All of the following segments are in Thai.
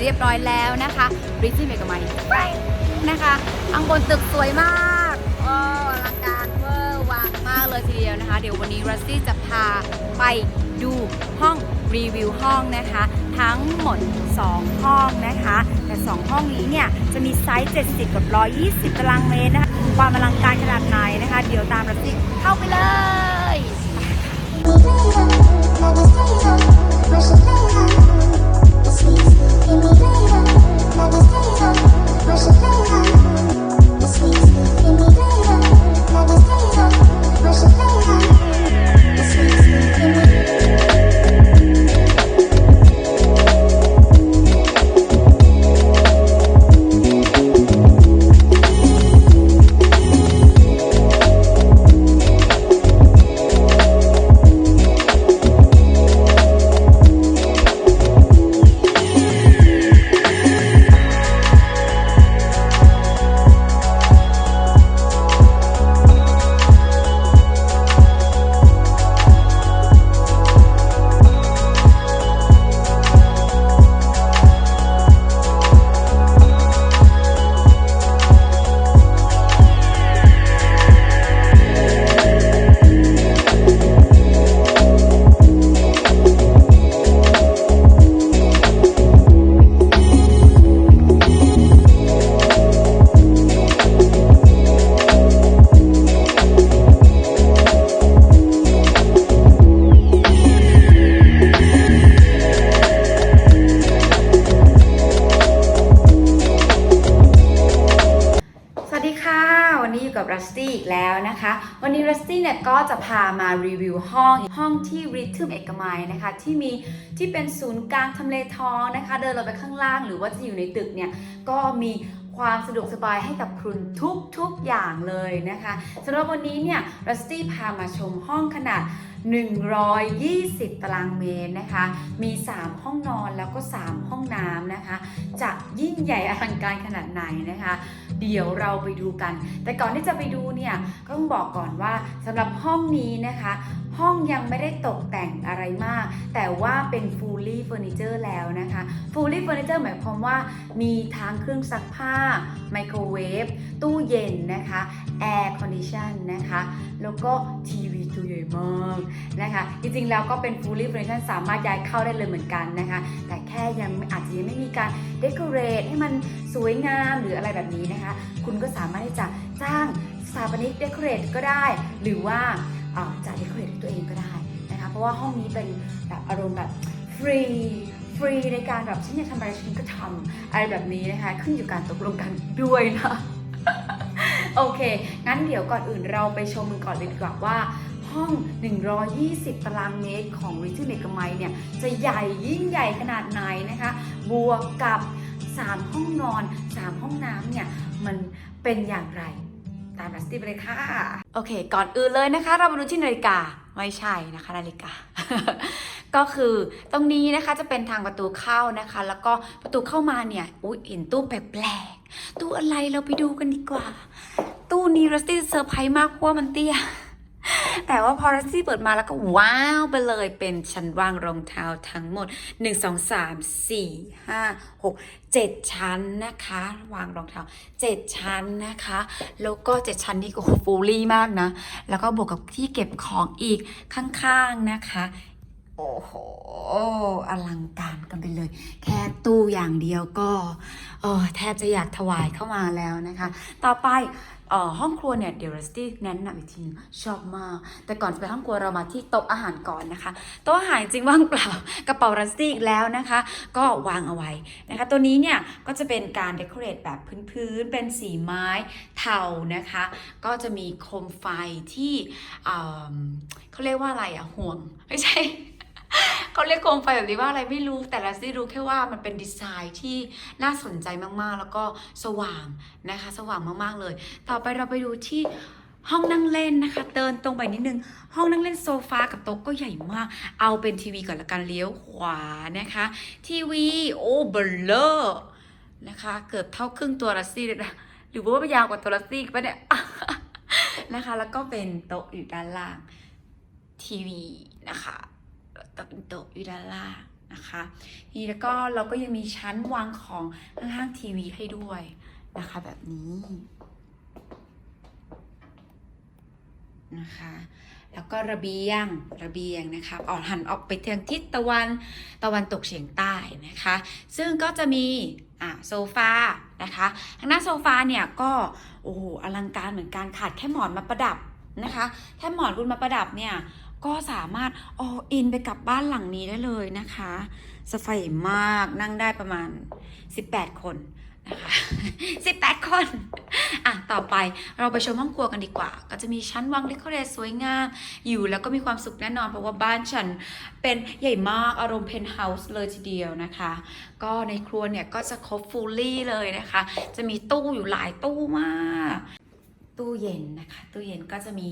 เรียบร้อยแล้วนะคะริชชี่เมกะไมนะคะข้างบนตึกสวยมากโอ้อลังการเวอร์วังมากเลยทีเดียวนะคะ เดี๋ยววันนี้รัสซี่จะพาไปดูห้องรีวิวห้องนะคะ ทั้งหมด 2 ห้องนะคะ แต่ 2 ห้องนี้เนี่ย จะมีไซส์ 70 กับ 120 ตารางเมตรนะคะ ความอลังการขนาดไหนนะคะ เดี๋ยวตามรัสซี่เข้าไปเลย เนี่ยก็จะพามารีวิวห้องห้องที่ริทึมเอกมัยนะคะ ที่มีที่เป็นศูนย์กลางทำเลทองนะคะ เดินลงไปข้างล่างหรือว่าจะอยู่ในตึกเนี่ยก็มีความสะดวกสบายให้กับคุณทุกทุกๆอย่างเลยนะคะสำหรับวันนี้เนี่ยรัสตี้พามาชมห้องขนาด 120 ตารางเมตรนะคะ มี 3 ห้องนอนแล้วก็ 3 ห้องน้ำนะคะ จะยิ่งใหญ่อลังการขนาดไหนนะคะ เดี๋ยวเราไปดูกัน แต่ก่อนที่จะไปดูเนี่ยก็ต้องบอกก่อนว่าสำหรับห้องนี้นะคะห้องยังไม่ได้ตกแต่งอะไรมาก แต่ว่าเป็น fully furniture แล้วนะคะ fully furniture หมายความว่ามีทั้งเครื่องซักผ้า ไมโครเวฟ ตู้เย็นนะคะ air condition นะคะ แล้วก็ทีวีตัวใหญ่มากนะคะ จริงๆ แล้วก็เป็น fully furniture สามารถย้ายเข้าได้เลยเหมือนกันนะคะ แต่แค่ยังอาจจะยังไม่มีการ decorate ให้มันสวยงามหรืออะไรแบบนี้นะคะ คุณก็สามารถที่จะจ้างสถาปนิก decorate ก็ได้ หรือว่า จะ decorate ด้ตัวเองก็ได้นะคะ เพราะว่าห้องนี้เป็นแบบอารมณ์แบบฟรีฟรีในการแบบฉันอยากทำอะไรฉันก็ทำอะไรแบบนี้นะคะ ขึ้นอยู่การตกลงกันด้วยนะโอเค งั้นเดี๋ยวก่อนอื่นเราไปชมกันก่อนเลยดีกว่าว่าห้อง 120 ตารางเมตรของ r i c h เ m กไมเนี่ย จะใหญ่ยิ่งใหญ่ขนาดไหนนะคะ บวกกับ 3 ห้องนอน 3 ห้องน้ำเนี่ย มันเป็นอย่างไรามนัสตี้ไปเลยค่ะ โอเค ก่อนอื่นเลยนะคะ เรามาดูที่นาฬิกาไม่ใช่นะคะนาฬิกา ก็คือตรงนี้นะคะจะเป็นทางประตูเข้านะคะ แล้วก็ประตูเข้ามาเนี่ยอุ้ยเห็นตู้แปลกๆตู้อะไรเราไปดูกันดีกว่า ตู้นี้รัสตี้เซอร์ไพรส์มากเพราะว่ามันเตี้ย แต่ว่าพอรัสซี่เปิดมาแล้วก็ว้าวไปเลยเป็นชั้นวางรองเท้าทั้งหมด 1 2 3 4 5 6 7 ชั้นนะคะ วางรองเท้า 7 ชั้นนะคะ แล้วก็ 7 ชั้นนี่ก็ฟูลี่มากนะ แล้วก็บวกกับที่เก็บของอีกข้างๆนะคะ โอ้โหอลังการกันไปเลย แค่ตู้อย่างเดียวก็แทบจะอยากถวายเข้ามาแล้วนะคะ ต่อไป ห้องครัวเนี่ยเดี๋ยวรัสตี้แนะนำอีกทีนึงชอบมาก แต่ก่อนจะไปห้องครัวเรามาที่โต๊ะอาหารก่อนนะคะโต๊ะอาหารจริงว่างเปล่ากระเป๋ารัสตี้อีกแล้วนะคะ ก็วางเอาไว้นะคะ ตัวนี้เนี่ยก็จะเป็นการเดคอเรทแบบพื้นๆเป็นสีไม้เทานะคะ ก็จะมีโคมไฟที่อ่าเขาเรียกว่าอะไรอะห่วงไม่ใช่ เขาเรียกโคมไฟแบบนี้ว่าอะไรไม่รู้ แต่ลัสซี่รู้แค่ว่ามันเป็นดีไซน์ที่น่าสนใจมากๆ แล้วก็สว่างนะคะ สว่างมากๆเลย ต่อไปเราไปดูที่ห้องนั่งเล่นนะคะ เดินตรงไปนิดนึง ห้องนั่งเล่นโซฟากับโต๊ะก็ใหญ่มาก เอาเป็นทีวีก่อนละกันเลี้ยวขวานะคะ ทีวีโอ้เบลเลอร์นะคะ เกือบเท่าครึ่งตัวลัสซี่เลยนะหรือว่าไปยาวกว่าตัวลัสซี่ปะเนี่ยนะคะ แล้วก็เป็นโต๊ะอยู่ด้านล่างทีวีนะคะ โต๊ะโต๊ะอยู่ด้านล่างนะคะนี่แล้วก็เราก็ยังมีชั้นวางของข้างๆทีวีให้ด้วยนะคะแบบนี้นะคะแล้วก็ระเบียงระเบียงนะคะออกหันออกไปทางทิศตะวันตะวันตกเฉียงใต้นะคะ ซึ่งก็จะมีอะโซฟานะคะทางหน้าโซฟาเนี่ยก็โอ้โหอลังการเหมือนกันขาดแค่หมอนมาประดับนะคะแค่หมอนคุณมาประดับเนี่ย ก็สามารถอออินไปกับบ้านหลังนี้ได้เลยนะคะสไฟมากนั่งได้ประมาณ 18 คนนะคะ18 คน อะ ต่อไปเราไปชมห้องครัวกันดีกว่า ก็จะมีชั้นวางลิคเรสสวยงาม อยู่แล้วก็มีความสุขแน่นอน เพราะว่าบ้านฉันเป็นใหญ่มากอารมณ์เพนท์เฮาส์เลยทีเดียวนะคะ ก็ในครัวเนี่ยก็จะครบฟูลลี่เลยนะคะ จะมีตู้อยู่หลายตู้มาก ตู้เย็นนะคะ ตู้เย็นก็จะมี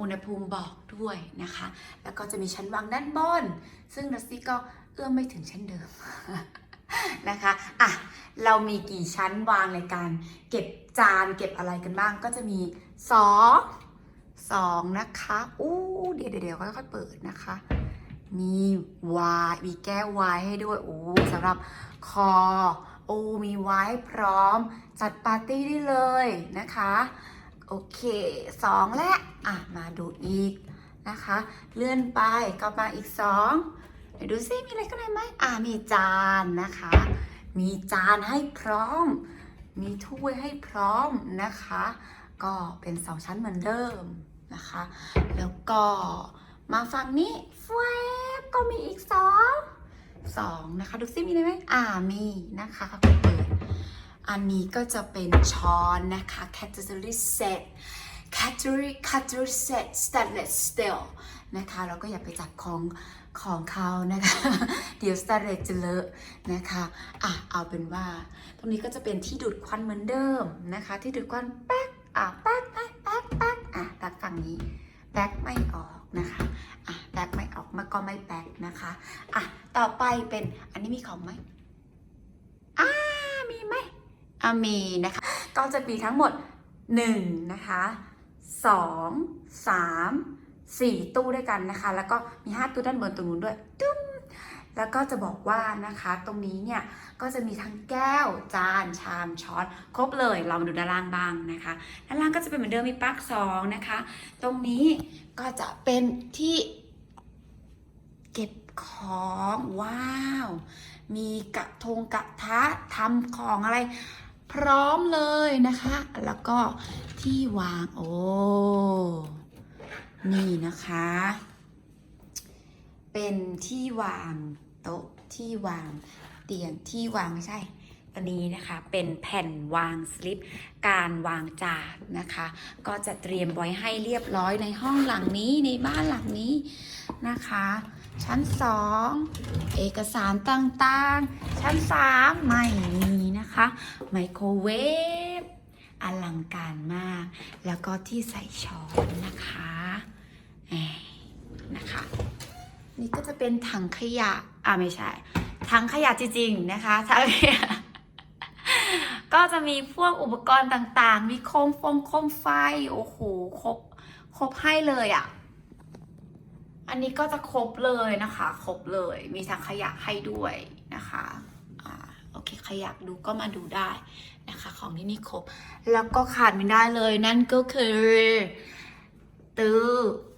อุณหภูมิบอกด้วยนะคะ แล้วก็จะมีชั้นวางด้านบน ซึ่งนัสซี่ก็เอื้อมไม่ถึงเช่นเดิมนะคะอะเรามีกี่ชั้นวางในการเก็บจานเก็บอะไรกันบ้าง ก็จะมีสองสองนะคะอู้เดี๋ยวเดี๋ยวเดี๋ยวค่อยๆเปิดนะคะ มีวายมีแก้ววายให้ด้วยโอ้สำหรับคอโอ้มีไว้พร้อมจัดปาร์ตี้ได้เลยนะคะ โอเคสองและอะมาดูอีกนะคะ เลื่อนไปก็มาอีกสองเดี๋ยวดูซิมีอะไรข้างในไหมอะมีจานนะคะ มีจานให้พร้อม มีถ้วยให้พร้อมนะคะ ก็เป็นสองชั้นเหมือนเดิมนะคะ แล้วก็มาฝั่งนี้แฟบก็มีอีกสองสองนะคะ ดูซิมีอะไรไหมอ่ามีนะคะ อันนี้ก็จะเป็นช้อนนะคะ category set category category set stainless steel นะคะเราก็อย่าไปจับของของเขานะคะ เดี๋ยว stainless จะเลอะนะคะอะเอาเป็นว่า ตรงนี้ก็จะเป็นที่ดูดควันเหมือนเดิมนะคะ ที่ดูดควันแป๊กอะแป๊กแป๊กแป๊กแป๊กอะตัดฝั่งนี้แป๊กไม่ออกนะคะอะแป๊กไม่ออกมันก็ไม่แป๊กนะคะอะต่อไปเป็นอันนี้มีของไหมอ่ามีไหม อะมีนะคะ ก็จะมีทั้งหมด 1 นะคะ2 3 4 ตู้ด้วยกันนะคะ แล้วก็มี 5 ตู้ด้านบนตรงนู้นด้วยตึ้มแล้วก็จะบอกว่านะคะ ตรงนี้เนี่ย ก็จะมีทั้งแก้ว จาน ชาม ช้อน ครบเลย เรามาดูด้านล่างบ้างนะคะ ด้านล่างก็จะเป็นเหมือนเดิมมีปลั๊กสองนะคะ ตรงนี้ก็จะเป็นที่เก็บของ ว้าว มีกระทงกระทะทำของอะไร พร้อมเลยนะคะ แล้วก็ที่วางโอ้นี่นะคะ เป็นที่วางโต๊ะที่วางเตียงที่วางไม่ใช่อันนี้นะคะเป็นแผ่นวางสลิปการวางจานนะคะ ก็จะเตรียมไว้ให้เรียบร้อยในห้องหลังนี้ในบ้านหลังนี้นะคะ ชั้น 2 เอกสารต่างๆ ชั้น 3 ไม่มี นะคะไมโครเวฟอลังการมาก แล้วก็ที่ใส่ช้อนนะคะนะคะ นี่ก็จะเป็นถังขยะอ่าไม่ใช่ถังขยะจริงๆนะคะถังขยะก็จะมีพวกอุปกรณ์ต่างๆ มีโคมฟงโคมไฟ โอ้โห ครบ ครบให้เลยอะ่ะ อันนี้ก็จะครบเลยนะคะ ครบเลย มีถังขยะให้ด้วยนะคะ โอเคใครอยากดูก็มาดูได้นะคะ ของที่นี่ครบ แล้วก็ขาดไม่ได้เลยนั่นก็คือตู้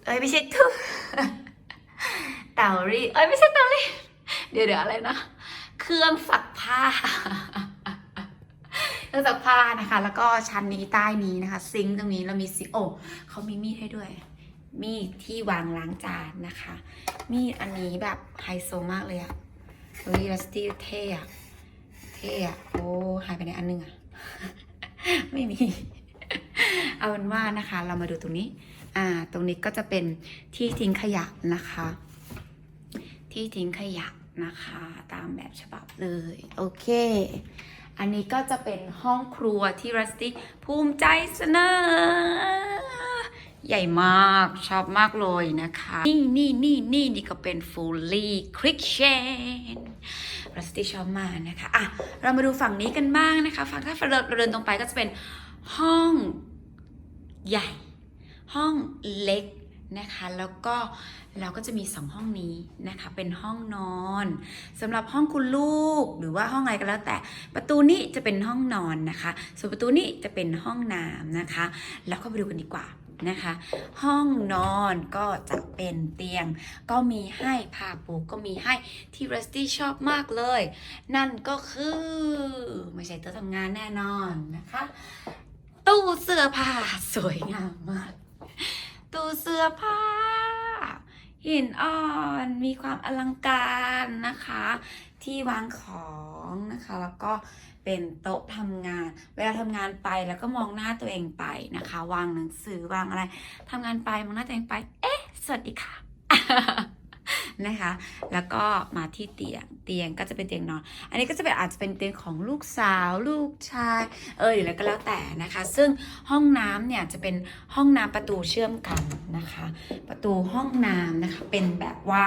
เอ้ยไม่ใช่ตู้เตารีเอ้ยไม่ใช่เตารีเดี๋ยวเดี๋ยวอะไรนะ เครื่องซักผ้าเครื่องซักผ้านะคะ แล้วก็ชั้นนี้ใต้นี้นะคะ ซิงค์ตรงนี้เรามีซิงโอ้เขามีมีดให้ด้วย มีดที่วางล้างจานนะคะ มีดอันนี้แบบไฮโซมากเลยอะเฮ้ยลัสตี้เท่อะ เท่อะโอ้หายไปในอันหนึงอะไม่มี เอาเป็นว่านะคะ เรามาดูตรงนี้ อ่า ตรงนี้ก็จะเป็นที่ทิ้งขยะนะคะ ที่ทิ้งขยะนะคะ ตามแบบฉบับเลย โอเค อันนี้ก็จะเป็นห้องครัวที่รัสตี้ภูมิใจเสนอ ใหญ่มากชอบมากเลยนะคะ นี่นี่นี่นี่นี่ก็เป็น fully kitchen รัสตี้ชอบมากนะคะอะเรามาดูฝั่งนี้กันบ้างนะคะ ฝั่งถ้าเราเดินตรงไปก็จะเป็นห้องใหญ่ ห้องเล็กนะคะแล้วก็เราก็จะมีสองห้องนี้นะคะเป็นห้องนอนสำหรับห้องคุณลูกหรือว่าห้องอะไรก็แล้ว แต่ประตูนี้จะเป็นห้องนอนนะคะ ส่วนประตูนี้จะเป็นห้องน้ำนะคะ แล้วก็ไปดูกันดีกว่า นะคะ ห้องนอนก็จะเป็นเตียง ก็มีให้ผ้าปูก็มีให้ที่รัสตี้ชอบมากเลย นั่นก็คือ ไม่ใช่โต๊ะทำงานแน่นอนนะคะ ตู้เสื้อผ้าสวยงามมาก ตู้เสื้อผ้าหินอ่อนมีความอลังการนะคะ ที่วางของนะคะ แล้วก็ เป็นโต๊ะทำงาน เวลาทำงานไปแล้วก็มองหน้าตัวเองไปนะคะ วางหนังสือวางอะไรทำงานไปมองหน้าตัวเองไป เอ๊ะ สวัสดีค่ะนะคะ แล้วก็มาที่เตียง เตียงก็จะเป็นเตียงนอน อันนี้ก็จะเป็นอาจจะเป็นเตียงของลูกสาว ลูกชาย เออหรืออะไรก็แล้วแต่นะคะ ซึ่งห้องน้ำเนี่ยจะเป็นห้องน้ำประตูเชื่อมกันนะคะ ประตูห้องน้ำนะคะ เป็นแบบว่า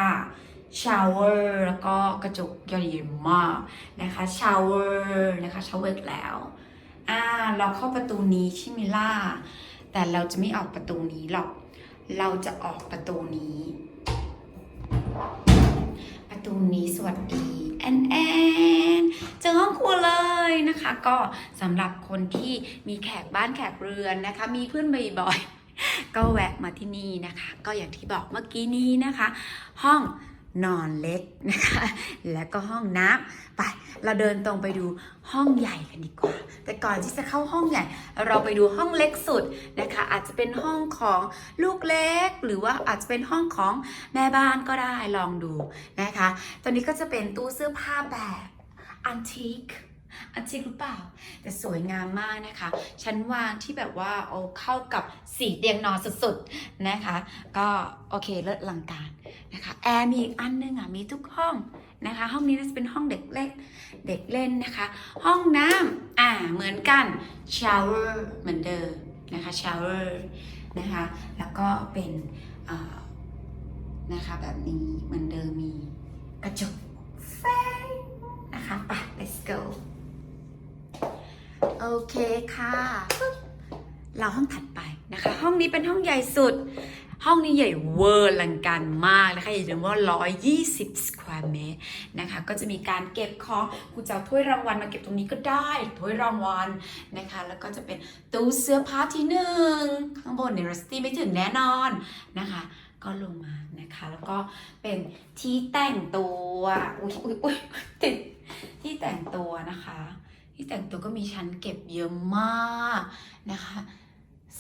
ชาวเวอร์แล้วก็กระจกใหญ่ยมากนะคะชาวเวอร์นะคะชาวเวอร์แล้วอ่าเราเข้าประตูนี้ใช่ไหมล่ะแต่เราจะไม่ออกประตูนี้หรอก เราจะออกประตูนี้ ประตูนี้สวัสดีแอนแอนเจอห้องครัวเลยนะคะ ก็สำหรับคนที่มีแขกบ้านแขกเรือนนะคะ มีเพื่อนบ่อยๆก็แวะมาที่นี่นะคะ ก็อย่างที่บอกเมื่อกี้นี้นะคะ ห้อง นอนเล็กนะคะ แล้วก็ห้องน้ำไป เราเดินตรงไปดูห้องใหญ่กันดีกว่า แต่ก่อนที่จะเข้าห้องใหญ่ เราไปดูห้องเล็กสุดนะคะ อาจจะเป็นห้องของลูกเล็ก หรือว่าอาจจะเป็นห้องของแม่บ้านก็ได้ลองดูนะคะ ตอนนี้ก็จะเป็นตู้เสื้อผ้าแบบอันทิก อันทิกหรือเปล่า แต่สวยงามมากนะคะ ชั้นวางที่แบบว่าเอาเข้ากับสีเตียงนอนสุดๆนะคะ ก็โอเคเลิศลังการนะคะแอร์มีอีกอันนึงอะมีทุกห้องนะคะ ห้องนี้น่าจะเป็นห้องเด็กเล็กเด็กเล่นนะคะ ห้องน้ำอ่าเหมือนกันชาวเวอร์เหมือนเดิมนะคะชาวเวอร์นะคะ แล้วก็เป็นนะคะแบบนี้เหมือนเดิมมีกระจกแฟนะคะไป let's go โอเคค่ะเราห้องถัดไปนะคะ ห้องนี้เป็นห้องใหญ่สุด ห้องนี้ใหญ่เวอร์ลังการมากนะคะอย่าลืมว่า 120สแควร์เมตรนะคะ ก็จะมีการเก็บของคุณจะถ้วยรางวัลมาเก็บตรงนี้ก็ได้ถ้วยรางวัลนะคะ แล้วก็จะเป็นตู้เสื้อผ้าที่หนึ่งข้างบนเนี่ยรัสตี้ไม่ถึงแน่นอนนะคะก็ลงมานะคะ แล้วก็เป็นที่แต่งตัว อุ้ยอุ้ยอุ้ยติดที่แต่งตัวนะคะ ที่แต่งตัวก็มีชั้นเก็บเยอะมากนะคะ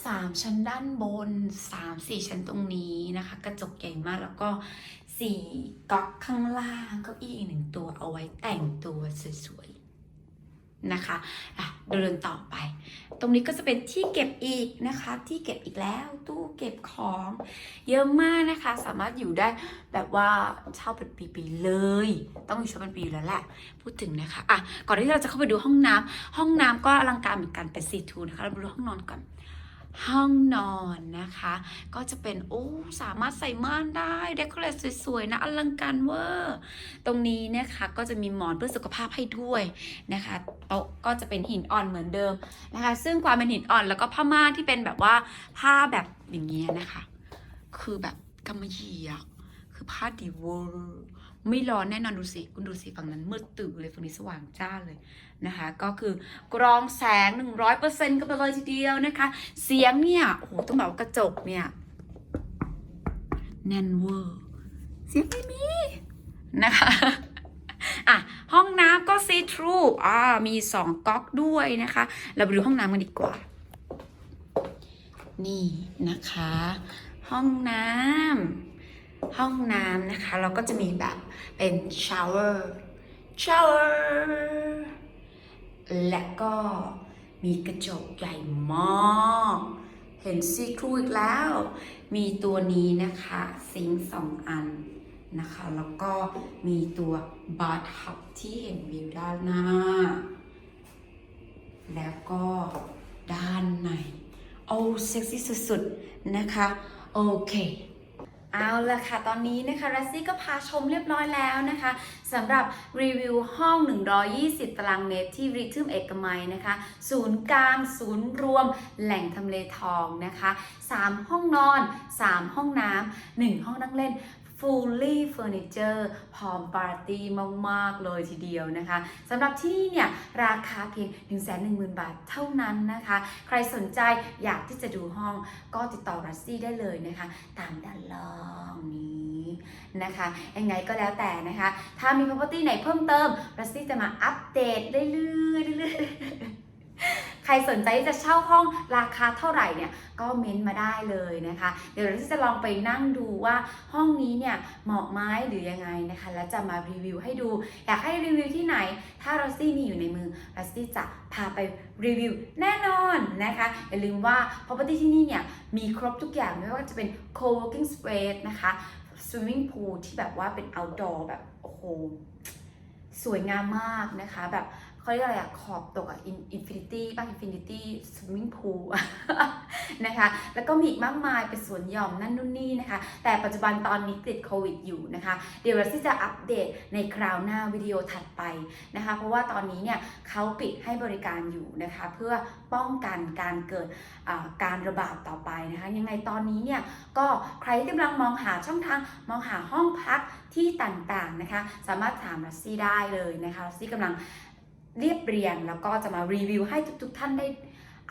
สามชั้นด้านบนสามสี่ชั้นตรงนี้นะคะ กระจกใหญ่มากแล้วก็สี่ก๊อกข้างล่างเก็อีกหนึ่งตัวเอาไว้แต่งตัวสวย นะคะะเดินต่อไป ตรงนี้ก็จะเป็นที่เก็บอีกนะคะ ที่เก็บอีกแล้วตู้เก็บของ เยอะมากนะคะ สามารถอยู่ได้แบบว่าเช่าเป็นปีๆเลย ต้องอยู่เช่าเป็นปีอยู่แล้วแหละพูดถึงนะคะอะก่อนที่เราจะเข้าไปดูห้องน้ำห้องน้ำก็อลังการเหมือนกันเป็นซีทูนะคะเราไปดูห้องนอนก่อน ห้องนอนนะคะ ก็จะเป็นโอ้สามารถใส่ม่านได้เดคอเรทสวยๆนะอลังการเวอร์ตรงนี้นะคะก็จะมีหมอนเพื่อสุขภาพให้ด้วยนะคะโต๊ะก็จะเป็นหินอ่อนเหมือนเดิมนะคะ ซึ่งความเป็นหินอ่อนแล้วก็ผ้าม่านที่เป็นแบบว่าผ้าแบบอย่างเงี้ยนะคะ คือแบบกำมะหยี่อะคือผ้าดีเวอร์ ไม่ร้อนแน่นอนดูสิคุณดูสิฝั่งนั้นมืดตื่นเลยฝั่งนี้สว่างจ้าเลยนะคะ ก็คือกรองแสง 100%กันไปเลยทีเดียวนะคะ เสียงเนี่ยโอ้โหต้องบบว่ากระจกเนี่ยแน่นเวอร์เสียงไม่มีนะคะอะห้องน้ำก็ซีทรูอ่ามีสองก๊อกด้วยนะคะ เราไปดูห้องน้ำกันดีกว่า นี่นะคะ ห้องน้ำ ห้องน้ำนะคะ เราก็จะมีแบบเป็นชาวเวอร์ชาวเวอร์และก็มีกระจกใหญ่มากเห็นซีครูอีกแล้ว มีตัวนี้นะคะซิงสองอันนะคะ แล้วก็มีตัวบาร์ทับที่เห็นวิวด้านหน้า แล้วก็ด้านใน โอ้เซ็กซี่สุดๆ นะคะ โอเค เอาละค่ะ ตอนนี้นะคะรัสซี่ก็พาชมเรียบร้อยแล้วนะคะสำหรับรีวิวห้อง 120 ตารางเมตรที่ริทึมเอกมัยนะคะ ศูนย์กลาง ศูนย์รวม แหล่งทำเลทองนะคะ 3 ห้องนอน 3 ห้องน้ำ1ห้องนั่งเล่น fully furniture พร้อมปาร์ตี้มาก ๆ เลยทีเดียวนะคะสำหรับที่นี่เนี่ย ราคาเพียง 110,000 บาทเท่านั้นนะคะ ใครสนใจอยากที่จะดูห้องก็ติดต่อรัสซี่ได้เลยนะคะ ตามด้านล่างนี้นะคะยังไงก็แล้วแต่นะคะ ถ้ามี property ไหนเพิ่มเติมรัสซี่จะมาอัปเดตเรื่อยๆเรื่อยๆใครสนใจจะเช่าห้องราคาเท่าไหร่เนี่ยก็เม้นต์มาได้เลยนะคะ เดี๋ยวเราจะลองไปนั่งดูว่าห้องนี้เนี่ยเหมาะไหมหรือยังไงนะคะ แล้วจะมารีวิวให้ดู อยากให้รีวิวที่ไหน ถ้ารอสซี่มีอยู่ในมือรอสซี่จะพาไปรีวิวแน่นอนนะคะ อย่าลืมว่า property ที่นี่เนี่ยมีครบทุกอย่างไม่ว่าจะเป็น co-working space นะคะ swimming pool ที่แบบว่าเป็น outdoor แบบ สวยงามมากนะคะ แบบ เขาเรียกอะไรอะขอบตกอะอินฟินิตี้ป่ะอินฟินิตี้สวิมมิ่งพูลนะคะ แล้วก็มีอีกมากมายเป็นสวนหย่อมนั่นนู่นนี่นะคะ แต่ปัจจุบันตอนนี้ติดโควิดอยู่นะคะ เดี๋ยวเราที่จะอัปเดตในคราวหน้าวิดีโอถัดไปนะคะ เพราะว่าตอนนี้เนี่ยเขาปิดให้บริการอยู่นะคะ เพื่อป้องกันการเกิดการระบาดต่อไปนะคะ ยังไงตอนนี้เนี่ยก็ใครที่กำลังมองหาช่องทางมองหาห้องพักที่ต่างๆนะคะ สามารถถามรัสซี่ได้เลยนะคะรัสซี่กำลัง เรียบเรียงแล้วก็จะมารีวิวให้ทุกๆท่านได้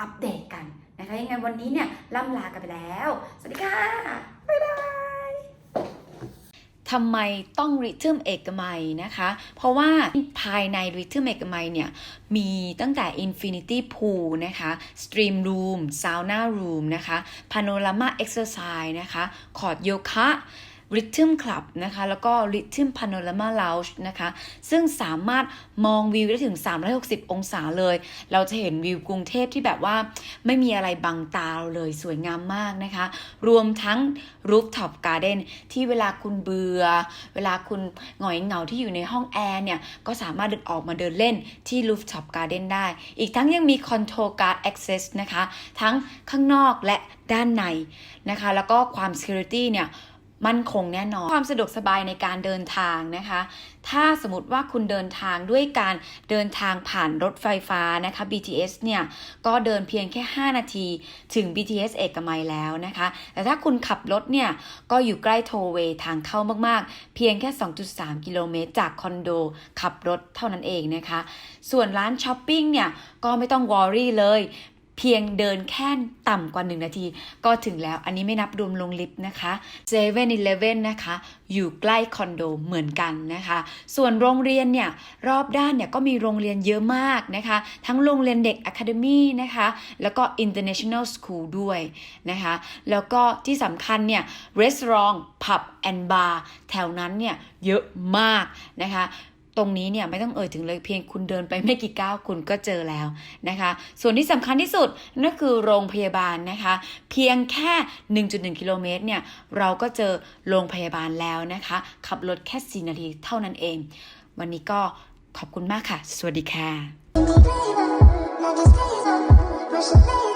อัปเดตกันนะคะยังไงวันนี้เนี่ยล่ำลากันไปแล้ว สวัสดีค่ะ บ๊ายบายทำไมต้องริทึมเอกมัยนะคะ เพราะว่าภายในริทึมเอกมัยเนี่ย มีตั้งแต่ Infinity Pool นะคะ Stream Room Sauna Room นะคะ Panorama Exercise นะคะ คอร์ดโยคะ Rhythm Club นะคะ แล้วก็ Rhythm Panorama Lounge นะคะ ซึ่งสามารถมองวิวได้ถึง 360 องศาเลย เราจะเห็นวิวกรุงเทพที่แบบว่าไม่มีอะไรบังตาเราเลยสวยงามมากนะคะ รวมทั้ง Rooftop Garden ที่เวลาคุณเบื่อ เวลาคุณหงอยเหงาที่อยู่ในห้องแอร์เนี่ย ก็สามารถเดินออกมาเดินเล่นที่ Rooftop Garden ได้ อีกทั้งยังมี Control Guard Access นะคะ ทั้งข้างนอกและด้านในนะคะ แล้วก็ความ Security เนี่ย มั่นคงแน่นอน ความสะดวกสบายในการเดินทางนะคะ ถ้าสมมติว่าคุณเดินทางด้วยการเดินทางผ่านรถไฟฟ้านะคะ BTS เนี่ย ก็เดินเพียงแค่ 5 นาทีถึง BTS เอกมัยแล้วนะคะ แต่ถ้าคุณขับรถเนี่ย ก็อยู่ใกล้โทเวทางเข้ามากๆ เพียงแค่ 2.3 กิโลเมตรจากคอนโดขับรถเท่านั้นเองนะคะ ส่วนร้านช้อปปิ้งเนี่ย ก็ไม่ต้องวอรี่เลย เพียงเดินแค่ต่ำกว่า 1 นาที ก็ถึงแล้วอันนี้ไม่นับรวมลงลิฟต์นะคะ7 e เ e ่ e อนะคะ อยู่ใกล้คอนโดเหมือนกันนะคะ ส่วนโรงเรียนเนี่ยรอบด้านเนี่ยก็มีโรงเรียนเยอะมากนะคะ ทั้งโรงเรียนเด็ก Academy นะคะ แล้วก็ International School ด้วยนะคะ แล้วก็ที่สำคัญเนี่ย Restaurant Pub and Bar แถวนั้นเนี่ยเยอะมากนะคะ ตรงนี้เนี่ยไม่ต้องเอ่ยถึงเลยเพียงคุณเดินไปไม่กี่ก้าวคุณก็เจอแล้วนะคะ ส่วนที่สำคัญที่สุดนั่นคือโรงพยาบาลนะคะ เพียงแค่ 1.1 กิโลเมตรเนี่ยเราก็เจอโรงพยาบาลแล้วนะคะ ขับรถแค่4นาทีเท่านั้นเอง วันนี้ก็ขอบคุณมากค่ะ สวัสดีค่ะ